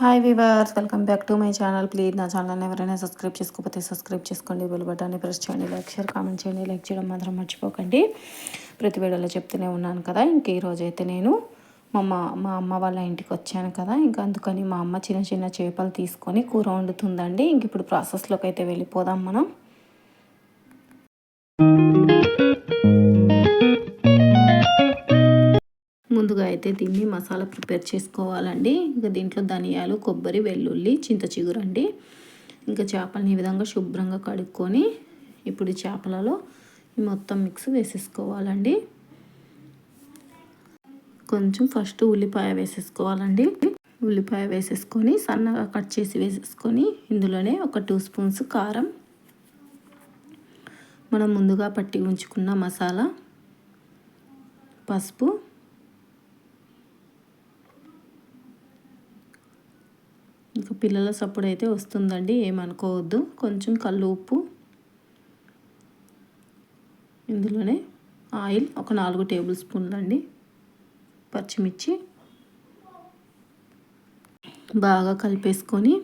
Hi viewers welcome back to my channel please నా channel ఎవరైనా subscribe చేసుకోకపోతే subscribe చేసుకోండి. బెల్ బటన్ని ప్రెస్ చేయండి. లైక్ షేర్ కామెంట్ చేయండి. లైక్ చేయడం మాత్రం మర్చిపోకండి. ప్రతి వీడియోలో చెప్తూనే ఉన్నాను కదా. ఇంక ఈరోజు అయితే నేను మా మా అమ్మ వాళ్ళ ఇంటికి వచ్చాను కదా. ఇంకా అందుకని మా అమ్మ చిన్న చిన్న చేపలు తీసుకొని కూర వండుతుందండి. ఇంక ఇప్పుడు ప్రాసెస్లోకి అయితే వెళ్ళిపోదాం మనం. అయితే దీన్ని మసాలా ప్రిపేర్ చేసుకోవాలండి. ఇంకా దీంట్లో ధనియాలు కొబ్బరి వెల్లుల్లి చింత చిగురండి ఇంకా చేపలని ఈ విధంగా శుభ్రంగా కడుక్కొని ఇప్పుడు చేపలలో మొత్తం మిక్స్ వేసేసుకోవాలండి. కొంచెం ఫస్ట్ ఉల్లిపాయ వేసేసుకోవాలండి. ఉల్లిపాయ వేసేసుకొని సన్నగా కట్ చేసి వేసేసుకొని ఇందులోనే ఒక టూ స్పూన్స్ కారం. మనం ముందుగా పట్టి ఉంచుకున్న మసాలా పసుపు ఇంకా పిల్లల సప్పుడు అయితే వస్తుందండి ఏమనుకోవద్దు. కొంచెం కళ్ళు ఉప్పు ఇందులోనే ఆయిల్ ఒక నాలుగు టేబుల్ స్పూన్లు అండి. పచ్చిమిర్చి బాగా కలిపేసుకొని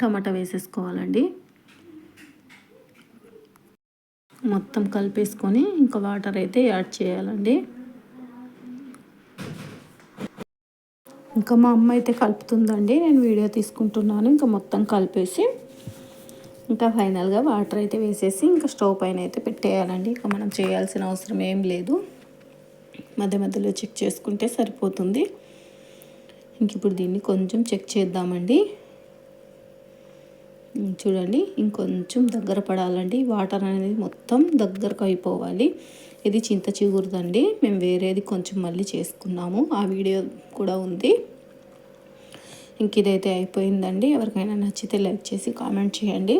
టమాటా వేసేసుకోవాలండి. మొత్తం కలిపేసుకొని ఇంకా వాటర్ అయితే యాడ్ చేయాలండి. ఇంకా మా అమ్మ అయితే కలుపుతుందండి. నేను వీడియో తీసుకుంటున్నాను. ఇంకా మొత్తం కలిపేసి ఇంకా ఫైనల్గా వాటర్ అయితే వేసేసి ఇంకా స్టవ్ పైన అయితే పెట్టేయాలండి. ఇంకా మనం చేయాల్సిన అవసరం ఏం లేదు. మధ్య మధ్యలో చెక్ చేసుకుంటే సరిపోతుంది. ఇంక ఇప్పుడు దీన్ని కొంచెం చెక్ చేద్దామండి. చూడండి ఇంకొంచెం దగ్గర పడాలండి. వాటర్ అనేది మొత్తం దగ్గరకు అయిపోవాలి. ఇది చింత చిగురుదండి. మేము వేరేది కొంచెం మళ్ళీ చేసుకున్నాము. ఆ వీడియో కూడా ఉంది. ఇంక ఇదైతే అయిపోయిందండి. ఎవరికైనా నచ్చితే లైక్ చేసి కామెంట్ చేయండి.